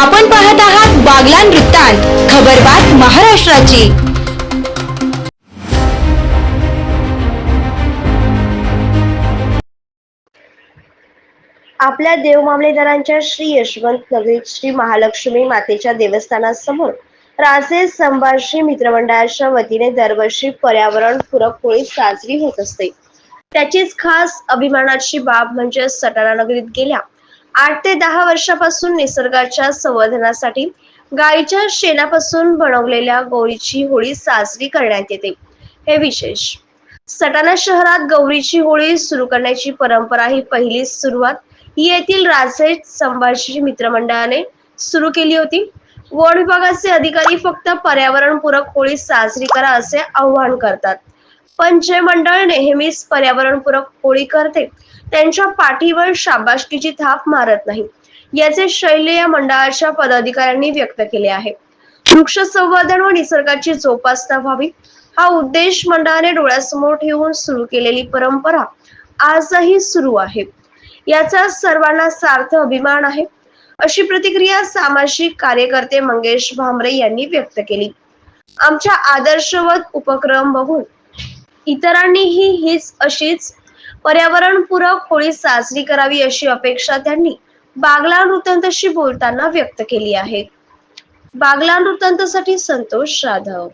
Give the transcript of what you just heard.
आपण पाहत आहात बागलान वृत्तांत खबरबात महाराष्ट्राची. आपल्या देवमामलेदारांच्या श्री यशवंत नगरीत श्री महालक्ष्मी मातेच्या देवस्थानासमोर राजे संभाषी मित्रमंडळाच्या वतीने दरवर्षी पर्यावरणपूरक होळी साजरी होत असते. त्याचीच खास अभिमानाची बाब म्हणजे सटाणा नगरीत गेल्या आठ ते दहा वर्षापासून निसर्गाच्या संवर्धनासाठी गायीच्या शेणापासून बनवलेल्या गौरीची होळी साजरी करण्यात येते. हे विशेष. सटाणा शहरात गौरीची होळी सुरू करण्याची परंपरा ही पहिली सुरुवात येथील राजे संभाजी मित्रमंडळाने सुरू केली होती. वन विभागाचे अधिकारी फक्त पर्यावरणपूरक होळी साजरी करा असे आवाहन करतात. पण जे मंडळ नेहमीच पर्यावरणपूरक होळी करते. त्यांच्या पाठीवर शाबासकीची थाप मारत नाही. याचे शैल्य या मंडळाच्या पदाधिकाऱ्यांनी व्यक्त केले आहे. वृक्ष संवर्धन व निसर्गाची जोपासना व्हावी. हा उद्देश मंडळाने डोळ्यासमोर ठेवून सुरू केलेली परंपरा आजही सुरू आहे. याचा सर्वांना सार्थ अभिमान आहे. अशी प्रतिक्रिया सामाजिक कार्यकर्ते मंगेश भामरे यांनी व्यक्त केली. आमच्या आदर्शवत उपक्रम बघून इतरांनीही हीच अशीच पर्यावरणपूरक होळी साजरी करावी अशी अपेक्षा त्यांनी बागला वृत्तांतशी बोलताना व्यक्त केली आहे. बागला वृत्तांतसाठी संतोष जाधव